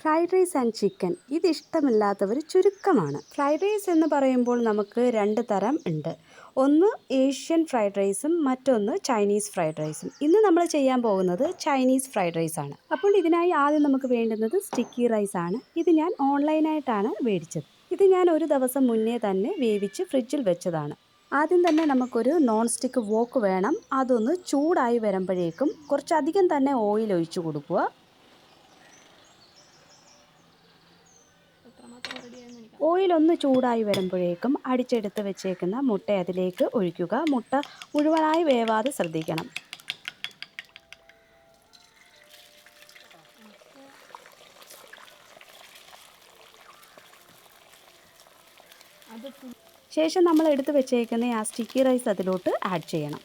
Fried rice and chicken. ഇത് ഇഷ്ടമില്ലാത്തവർ ചുരുക്കമാണ്. Fried rice എന്ന് പറയുമ്പോൾ നമുക്ക് രണ്ട് തരം ഉണ്ട്. ഒന്ന് ഏഷ്യൻ ഫ്രൈഡ് റൈസും മറ്റൊന്ന് ചൈനീസ് ഫ്രൈഡ് റൈസും. ഇന്ന് നമ്മൾ ചെയ്യാൻ പോകുന്നത് ചൈനീസ് ഫ്രൈഡ് റൈസ് ആണ്. അപ്പോൾ ഇതിനായി ആദ്യം നമുക്ക് വേണ്ടുന്നത് സ്റ്റിക്കി റൈസ് ആണ്. ഇത് ഞാൻ ഓൺലൈനായിട്ടാണ് മേടിച്ചത് ഇത് ഞാൻ ഒരു ദിവസം മുന്നേ തന്നെ വേവിച്ച് ഫ്രിഡ്ജിൽ വെച്ചതാണ്. ആദ്യം തന്നെ നമുക്കൊരു നോൺ സ്റ്റിക്ക് വോക്ക് വേണം. അതൊന്ന് ചൂടായി വരുമ്പോഴേക്കും കുറച്ചധികം തന്നെ ഓയിൽ ഒഴിച്ചു കൊടുക്കുക. ഓയിൽ ഒന്ന് ചൂടായി വരുമ്പോഴേക്കും അടിച്ചെടുത്ത് വെച്ചേക്കുന്ന മുട്ട അതിലേക്ക് ഒഴിക്കുക. മുട്ട മുഴുവനായി വേവാതെ ശ്രദ്ധിക്കണം. ശേഷം നമ്മൾ എടുത്ത് വെച്ചേക്കുന്ന ആ സ്റ്റിക്കി റൈസ് അതിലോട്ട് ആഡ് ചെയ്യണം.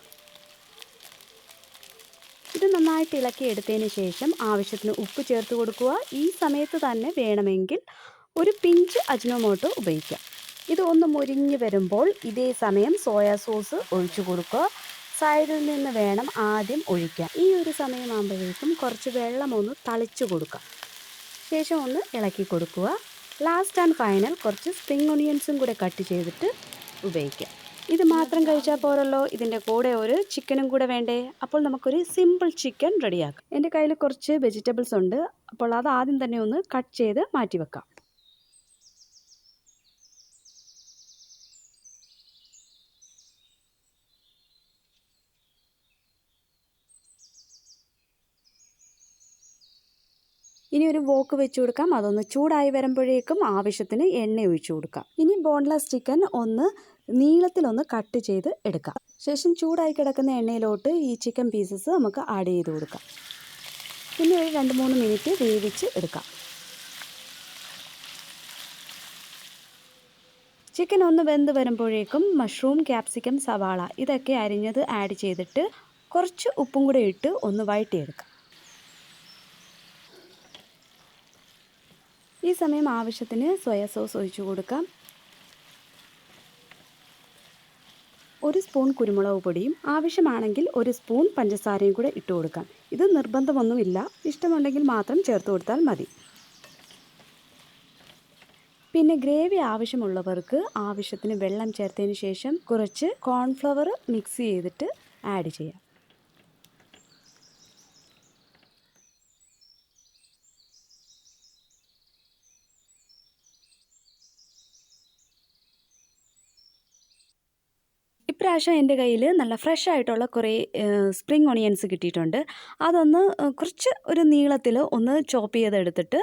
ഇത് നന്നായിട്ട് ഇളക്കി എടുത്തതിന് ശേഷം ആവശ്യത്തിന് ഉപ്പ് ചേർത്ത് കൊടുക്കുക. ഈ സമയത്ത് തന്നെ വേണമെങ്കിൽ ഒരു പിഞ്ച് അജ്നോമോട്ടോ ഉപയോഗിക്കാം. ഇത് ഒന്ന് മുരിഞ്ഞ് വരുമ്പോൾ ഇതേ സമയം സോയാ സോസ് ഒഴിച്ചു കൊടുക്കുക. സൈഡിൽ നിന്ന് വേണം ആദ്യം ഒഴിക്കാൻ. ഈ ഒരു സമയമാകുമ്പോഴേക്കും കുറച്ച് വെള്ളം ഒന്ന് തളിച്ചു കൊടുക്കുക. ശേഷം ഒന്ന് ഇളക്കി കൊടുക്കുക. ലാസ്റ്റ് ആൻഡ് ഫൈനൽ കുറച്ച് സ്പ്രിങ് ഒണിയൻസും കൂടെ കട്ട് ചെയ്തിട്ട് ഉപയോഗിക്കാം. ഇത് മാത്രം കഴിച്ചാൽ പോരല്ലോ. ഇതിന്റെ കൂടെ ഒരു ചിക്കനും കൂടെ വേണ്ടേ? അപ്പോൾ നമുക്കൊരു സിമ്പിൾ ചിക്കൻ റെഡിയാക്കാം എന്റെ കയ്യിൽ കുറച്ച് വെജിറ്റബിൾസ് ഉണ്ട്. അപ്പോൾ അത് ആദ്യം തന്നെ ഒന്ന് കട്ട് ചെയ്ത് മാറ്റി വെക്കാം ഇനി ഒരു വോക്ക് വെച്ച് കൊടുക്കാം. അതൊന്ന് ചൂടായി വരുമ്പോഴേക്കും ആവശ്യത്തിന് എണ്ണ ഒഴിച്ചു കൊടുക്കാം. ഇനി ബോൺലെസ് ചിക്കൻ ഒന്ന് നീളത്തിലൊന്ന് കട്ട് ചെയ്ത് എടുക്കാം. ശേഷം ചൂടായി കിടക്കുന്ന എണ്ണയിലോട്ട് ഈ ചിക്കൻ പീസസ് നമുക്ക് ആഡ് ചെയ്ത് കൊടുക്കാം. പിന്നെ ഒരു രണ്ട് മൂന്ന് മിനിറ്റ് വേവിച്ച് എടുക്കാം. ചിക്കൻ ഒന്ന് വെന്ത് വരുമ്പോഴേക്കും മഷ്റൂം ക്യാപ്സിക്കം സവാള ഇതൊക്കെ അരിഞ്ഞത് ആഡ് ചെയ്തിട്ട് കുറച്ച് ഉപ്പും കൂടെ ഇട്ട് ഒന്ന് വഴറ്റിയെടുക്കാം. ഈ സമയം ആവശ്യത്തിന് സോയ സോസ് ഒഴിച്ചു കൊടുക്കാം. ഒരു സ്പൂൺ കുരുമുളക് പൊടിയും ആവശ്യമാണെങ്കിൽ ഒരു സ്പൂൺ പഞ്ചസാരയും കൂടെ ഇട്ട് കൊടുക്കാം. ഇത് നിർബന്ധമൊന്നുമില്ല. ഇഷ്ടമുണ്ടെങ്കിൽ മാത്രം ചേർത്ത് കൊടുത്താൽ മതി. പിന്നെ ഗ്രേവി ആവശ്യമുള്ളവർക്ക് ആവശ്യത്തിന് വെള്ളം ചേർത്തതിന് ശേഷം കുറച്ച് കോൺഫ്ലവർ മിക്സ് ചെയ്തിട്ട് ആഡ് ചെയ്യാം. ഇപ്രാവശ്യം എന്റെ കയ്യിൽ നല്ല ഫ്രഷ് ആയിട്ടുള്ള കുറേ സ്പ്രിങ് ഓണിയൻസ് കിട്ടിയിട്ടുണ്ട്. അതൊന്ന് കുറച്ച് ഒരു നീളത്തിൽ ഒന്ന് ചോപ്പ് ചെയ്തെടുത്തിട്ട്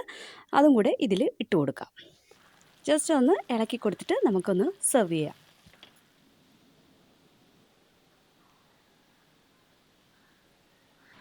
അതും കൂടെ ഇതിൽ ഇട്ട് കൊടുക്കാം. ജസ്റ്റ് ഒന്ന് ഇളക്കി കൊടുത്തിട്ട് നമുക്കൊന്ന് സെർവ് ചെയ്യാം.